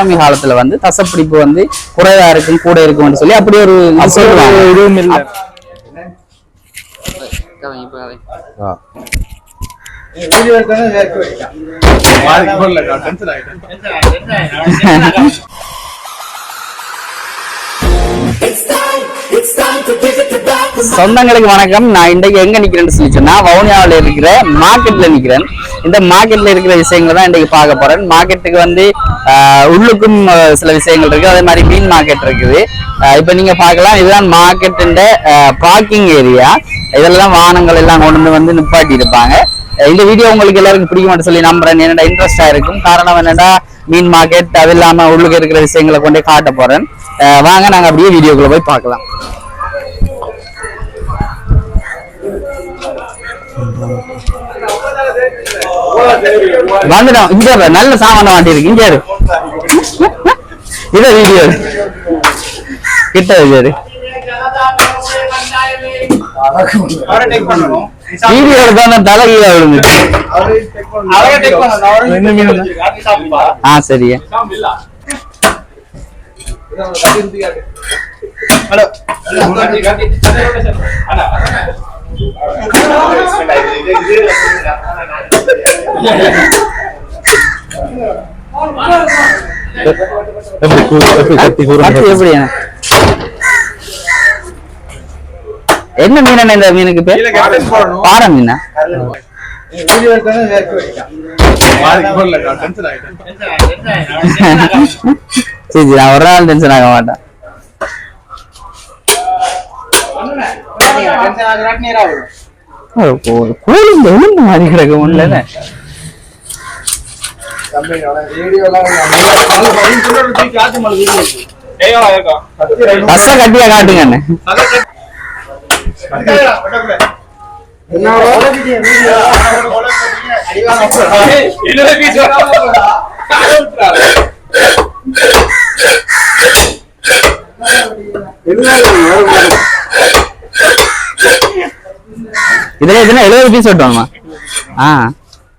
பௌர்ணமி காலத்துல வந்து தசப்பிடிப்பு வந்து குறைவா இருக்கும் கூட இருக்கும்னு சொல்லி அப்படி ஒரு இதுவும் இல்ல. சொந்தங்களுக்கு வணக்கம். நான் இன்றைக்கு எங்க நிக்கிறேன்னு சொல்லி சொன்னா வவுனியாவில் இருக்கிற மார்க்கெட்ல நிக்கிறேன். இந்த மார்க்கெட்ல இருக்கிற விஷயங்களை தான் இன்றைக்கு பார்க்க போறேன். மார்க்கெட்டுக்கு வந்து உள்ளுக்கும் சில விஷயங்கள் இருக்கு. அதே மாதிரி மீன் மார்க்கெட் இருக்குது. இப்போ நீங்க பார்க்கலாம். இதுதான் மார்க்கெட்டின் பார்க்கிங் ஏரியா இதெல்லாம் வாகனங்கள் எல்லாம் கொண்டு வந்து நிப்பாட்டி இருப்பாங்க. இந்த வீடியோ உங்களுக்கு எல்லாருக்கும் பிடிக்கும்னு சொல்லி நம்புறேன். என்னடா இன்ட்ரெஸ்டா இருக்கும். காரணம் என்னடா மீன் மார்க்கெட் அது இல்லாம உள்ளுக்கு இருக்கிற விஷயங்களை கொண்டு காட்ட போறேன். வாங்க நாங்க அப்படியே வீடியோக்குள்ள போய் பார்க்கலாம். வந்துடும் இங்க நல்ல சாமான வாண்டி இருக்கு. இங்க இரு. இத வீடியோ கிட்ட இரு வீடியோ தான் தலைகீழ விழுந்துச்சு என்ன மீன் ஆ சரியா எப்படி? கூ- எப்படி கத்தி கட்டு கூறுங்க எப்படி என்ன? மீன் இந்த மீனுக்கு பேர்? பாறை மீனா? சரி நான் ஒரு நாள் டென்ஷன் ஆக மாட்டேன். ஒரு கோ- கோழி இந்த எலும்பு மாதிரி கிடக்கு முன்ன கஷ்டம் கட்டியா காட்டுங்க அண்ணே. இதுல எழுபது பீஸ் வெட்டுவாங்கம்மா ஆ.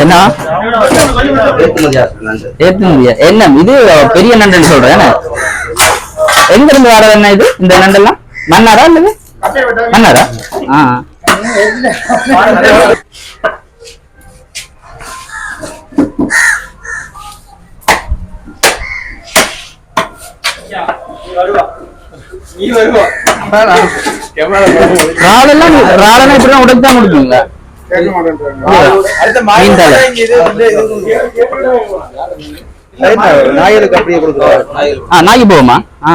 என்ன? என்ன இது பெரிய நண்டுன்னு சொல்றேன் என்ன? எங்க இருந்து வர என்ன இது? இந்த நண்டெல்லாம்? மன்னாரா இல்லது? ஆ. ராலெல்லாம் ராலெல்லாம் இப்படிதான் உடைச்சு தான் தலை நாயலுக்கு அப்படியே கொடுக்குறாரு ஆ நாய்க்கு போகுமா ஆ.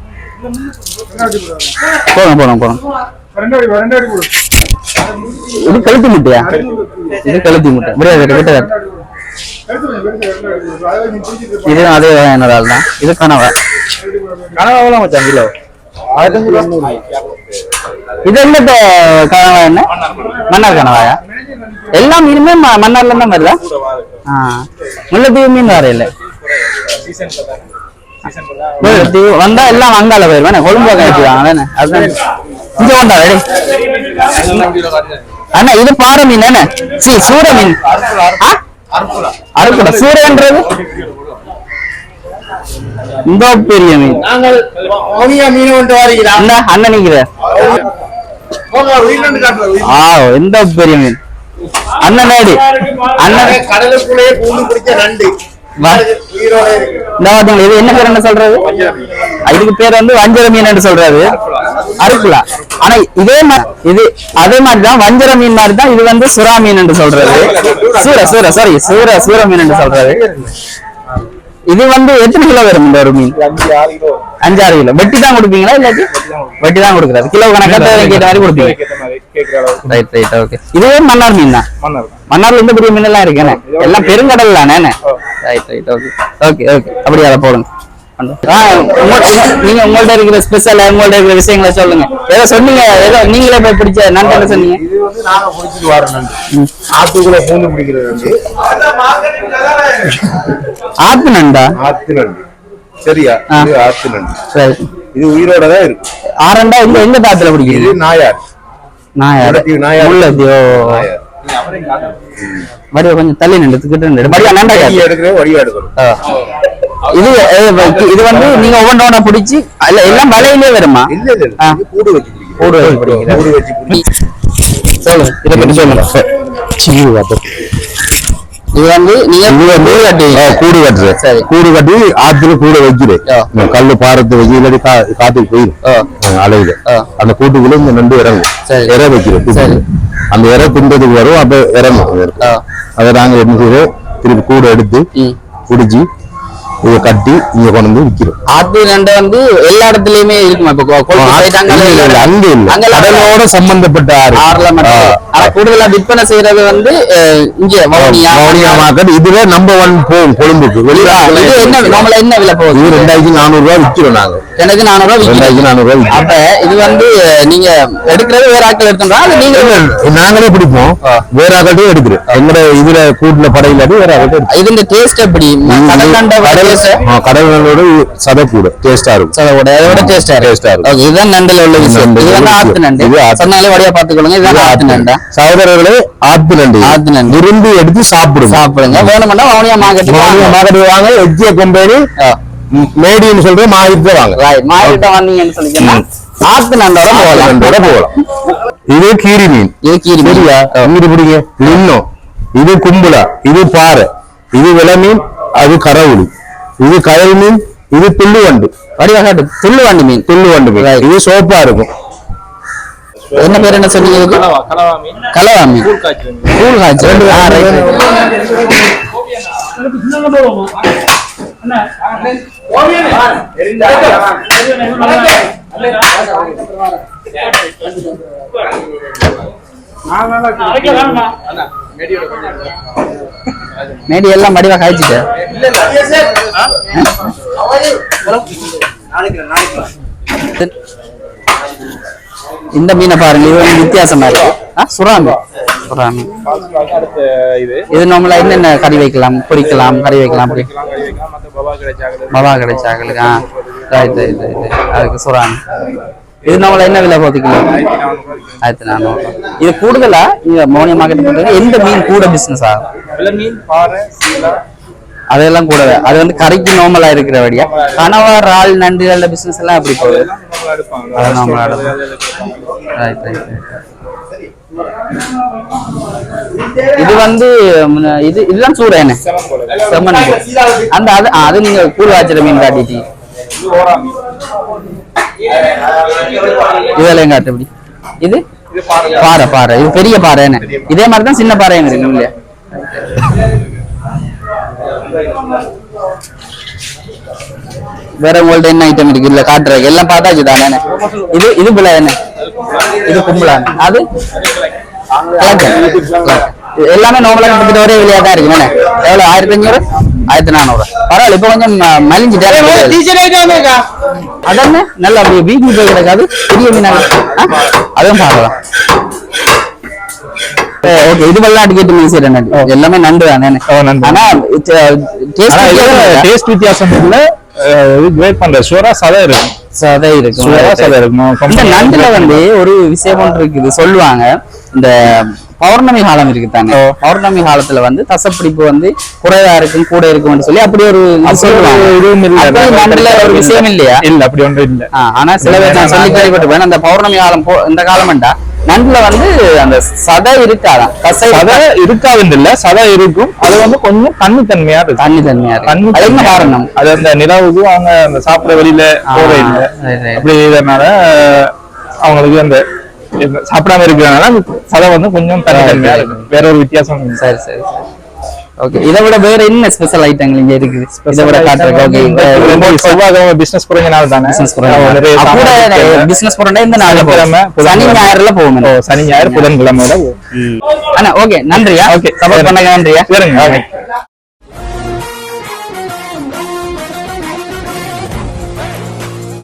போறோம் போறோம் போறோம். இது கழுத்து முட்டையா? இது கழுத்து முட்டை. முடியாது கிட்ட காட்டு. இது அதே என்னோட ஆள் தான். இது கனவா. கனவாவெல்லாம் மச்சான் கிலோ. இது எந்த கனவா என்ன? மன்னார் கனவாயா? எல்லாம் மீனுமே ம- மன்னார்ல தான் வருதா? ஆ. முல்லைத்தீவு மீன் வர இல்லை வந்தா எல்லாம் வங்காள போயிருவேன் கொழும்பு கழிச்சுவாங்க தானே? அதுதான் இங்க கொண்டா ரெடி அண்ணா இது பாறை மீன் என்ன சி சூட மீன். அறுக்குடா சூரியன்றது இந்த பெரிய மீன். மீன் கொண்டு அந்த அண்ணன் நிக்கிற ஆ எந்த பெரிய மீன். அண்ணன் அண்ணன் கடலுக்குள்ளேயே பூண்டு பிடிச்ச நண்டு. இது என்ன பேர் என்ன சொல்றது இதுக்கு பேர் வந்து வஞ்சர மீன் என்று சொல்றது ஆனா இதே இது அதே மாதிரி தான் வஞ்சர மீன் மாதிரி தான் இது வந்து சுறா மீன் என்று சொல்றது சூர சூர சாரி சூர சூர மீன் என்று இது வந்து எத்தனை கிலோ வரும் இந்த ஒரு மீன்? அஞ்சாறு கிலோ. வெட்டி தான் கொடுப்பீங்களா இல்லாட்டி? வெட்டி தான் கொடுக்குறாரு. கிலோ கணக்கா கேட்ட மாதிரி கொடுப்பீங்க. ரைட் ரைட் ஓகே இதுவே மன்னார் மீன் தான். மன்னார்ல இந்த பெரிய மீன் எல்லாம் இருக்கு என்ன? எல்லாம் பெருங்கடல் தானே right right okay okay okay அப்படியே அதை போடுங்க. நீங்க உங்கள்ட்ட இருக்கிற ஸ்பெஷல் உங்கள்ட்ட இருக்கிற விஷயங்களை சொல்லுங்க. ஏதோ சொன்னீங்க ஏதோ நீங்களே போய் பிடிச்ச நண்பன் சொன்னீங்க? இது வந்து நாங்க பிடிச்சிட்டு வர நண்டு ஆத்துக்குள்ள பூண்டு பிடிக்கிறது ஆத்து நண்டா ஆத்து நண்டு சரியா? ஆத்து நண்டு சரி இது உயிரோட தான் இருக்கு. ஆரண்டா எங்க எங்க தாத்துல இது பிடிக்கிறீங்க நாயார். வடிவா கொஞ்சம் தள்ளி நின்று கிட்ட நின்று வடிவா நண்டா எடுக்கிறேன் எடுக்கணும். இது இது வந்து நீங்க ஒவ்வொன்றோட பிடிச்சி இல்ல எல்லாம் வலையிலே வருமா? இல்ல இல்ல கூடு வச்சு பிடிக்கிறோம் கூடு வச்சு பிடிக்கிறது. கூடு வச்சு பிடிக்கிறோம் சொல்லுங்க இதை சொல்லுங்க. இது வந்து நீங்க ஆ, கூடு கட்டுறது சரி. கூடு கட்டி ஆத்துல கூட வைக்குது கல்லு பாரத்து வைக்க இல்லாட்டி காத்துக்கு போயிடும் ஆ. அந்த கூட்டுக்குள்ள இந்த நண்டு இறங்கும். இறை வைக்கிறது சரி. அந்த இறை தின்றதுக்கு வரும் அப்ப இறங்கும். அதை நாங்க என்ன செய்யறோம் திருப்பி கூடை எடுத்து. பிடிச்சி இதை கட்டி இங்க கொண்டு வந்து விக்கிறோம். ஆத்து நண்டை வந்து எல்லா இடத்துலயுமே இருக்குமா? இப்ப அங்க இல்ல கடலோட சம்பந்தப்பட்ட ஆறு. ஆறுல. ஆனா கூடுதலா விற்பனை செய்யறது வந்து இங்க வவுனியா வவுனியா மார்க்கெட் இதுல நம்பர் ஒன் போகும் கொழும்புக்கு. இது என்ன நம்மள என்ன விலை போகுது? ரெண்டாயிரத்தி நானூறு ரூபாய் விக்கிறோம் நாங்க. எனக்கு நானூறு. ரெண்டாயிரத்தி நானூறு. அப்ப இது வந்து நீங்க எடுக்கிறது வேற ஆட்கள் எடுத்துட்டா அது நீங்க நாங்களே பிடிப்போம். வேற ஆகட்டும் எடுக்கிறோம் எங்கட இதுல கூட்டுல படையிலாட்டி வேற ஆகட்டும் இதுന്റെ டேஸ்ட் எப்படி? டேஸ்ட் கடலோட சதை கூட டேஸ்டா இருக்கும். அதோட அதோட டேஸ்டா ஆ இருக்கும். இதுதான் நண்டுல உள்ள விஷயம். இது வந்து ஆத்து. நண்டு. இது. சொன்னாலே வழியா பாத்துக்கொள்ளுங்க இதுதான் ஆத்து நண்டா? சகோதரர்களே ஆத்து நண்டு. ஆத்து நண்டு. விரும்பி எடுத்து சாப்பிடுங்க. சாப்பிடுங்க. வேணும்னா வவுனியா மார்க்கெட் மார்க்கெட் வாங்க. எஜ்ஜிய கம்பெனி மேடின்னு சொல்ற மாயிட்டு வாங்க. ரைட் மார்க்கெட்ட வந்தீங்கன்னு சொல்லிச்சோன்னா ஆத்து நண்டோட போகலாம். நண்டோட போகலாம். இது கீரி மீன். இது கீரி மீன். சரியா? இங்கிட்டு பிடிங்க. லின்னம் இது கும்பலா. இது பாறை. இது வில மீன் அது கரவுளி. இது கயல் மீன் இது புல்லு வண்டு வடிவா காட்டு. துள்ளு வண்டி மீன். புல்லு வண்டு மீன் இது சோப்பா இருக்கும். என்ன பேர் என்ன சொன்னீங்க? கலவா மீன். கூழ் காய்ச்சல் ஆ, right, right. மேடி எல்லாம் வடிவா காய்ச்சிட்டு இந்த மீனை பாருங்க இது வந்து வித்தியாசமா இருக்கு. ஆ, அடுத்த இது. நம்மள என்னென்ன கறி வைக்கலாம்? பொரிக்கலாம் கறி வைக்கலாம் அப்படி பவா கிடைச்சாங்களுக்கு ஆ. ரைட் ரைட் ரைட் அதுக்கு மீன் இது நம்மள என்ன விலை போத்திக்கலாம் ஆயிரத்தி நானூறு. இது கூடுதலா? இங்க மோனிய மார்க்கெட் பண்றது எந்த மீன் கூட பிசினஸ் ஆகும்? மீன், பாறை, அதெல்லாம் கூட அது வந்து கறிக்கு நார்மலா இருக்கிறபடியா கனவா இறால் நண்டுகள பிசினஸ் எல்லாம் எப்படி போகுது? எல்லாம் நம்மளா எடுப்பாங்க. அது நம்மளா அது எடுப்பாங்க. அது எடுப்பாங்க. ரைட் ரைட் இது வந்து இது இதுதான் சூரியன் செம்மன் அந்த அது அது நீங்க கூழ் வாய்ச்சல மீன் காட்டிட்டீங்க இதெல்லாம் காட்டு இது இது? பாறை. பாறை. இது பெரிய பாறை என்ன? இதே மாதிரி தான் சின்ன பாறை இருக்கு இல்லையா வேற உங்கள்ட்ட என்ன ஐட்டம் இருக்கு? இல்ல காட்டுறேன் எல்லாம் பார்த்தாச்சு தானே இது இது பிள்ளை என்ன? இது கும்பலா அது? எல்லாமே நார்மலா கிட்டத்தட்ட ஒரே விலையா தான் இருக்கு. என்ன? எவ்வளவு? ஆயிரத்தி அஞ்சூறு ஆயிரத்தி நானூறு பரவாயில்ல இப்ப கொஞ்சம் ம- மலிஞ்சுட்டேன் அதானே? நல்லா வீங்கி போய் கிடக்காது. பெரிய மீனாக அதுவும் பார்க்கலாம். ஓகே இது வெள்ளாட்டு கேட்டு மீன் நண்டு எல்லாமே நண்டு தானே. ஆனா டேஸ்ட் வித்தியாசம் இல்ல. கிரேட் பண்ற சுவரா சதை இருக்கும் சதை இருக்கும் சதை இருக்கும் இந்த நண்டுல வந்து ஒரு விஷயம் ஒன்று இருக்குது. சொல்லுவாங்க. இந்த பௌர்ணமி காலம் இருக்கு தானே பௌர்ணமி காலத்துல வந்து தசப்பிடிப்பு வந்து குறைவா இருக்கும் கூட இருக்கும்னு சொல்லி அப்படி ஒரு ஒரு விஷயம் இல்லையா? இல்ல அப்படி ஒன்றும் இல்ல. ஆனா சில பேர் நான் சொல்லி கேள்விப்பட்டிருப்பேன். அந்த பௌர்ணமி காலம் இந்த காலம்டா நண்டுல வந்து அந்த சதை இருக்காதான். தசை சதை இருக்காதுன்னு இல்ல சதை இருக்கும். அது வந்து கொஞ்சம் தண்ணி தன்மையா இருக்கு தண்ணி தன்மையா அது என்ன காரணம். அது அந்த நிலவுக்கு அவங்க அந்த சாப்பிட வெளியில போற இல்ல. அப்படி இதனால அவங்களுக்கு அந்த சாப்பிடாம இருக்கிறதுனால சதை வந்து கொஞ்சம் தண்ணி தன்மையா இருக்கு வேற ஒரு வித்தியாசம். சரி சரி ஓகே. இதை விட வேற என்ன ஸ்பெஷல் ஐட்டங்கள் இங்க இருக்குது? இதை விட காட்டுறதுக்கு? ஓகே இந்த இந்த செவ்வாய்க்கிழமை business குறைஞ்ச நாள் தானே. பிசினஸ் விற்கிறாங்க. பிசினஸ் போறேன் இந்த நாள் சனிக்கிழமை, சனி. ஞாயிறுல போகும் ஓ, சனி ஞாயிறு புதன்கிழமையில அண்ணா ஓகே நன்றியா? Okay, support. பண்ண நன்றியா? சரிங்க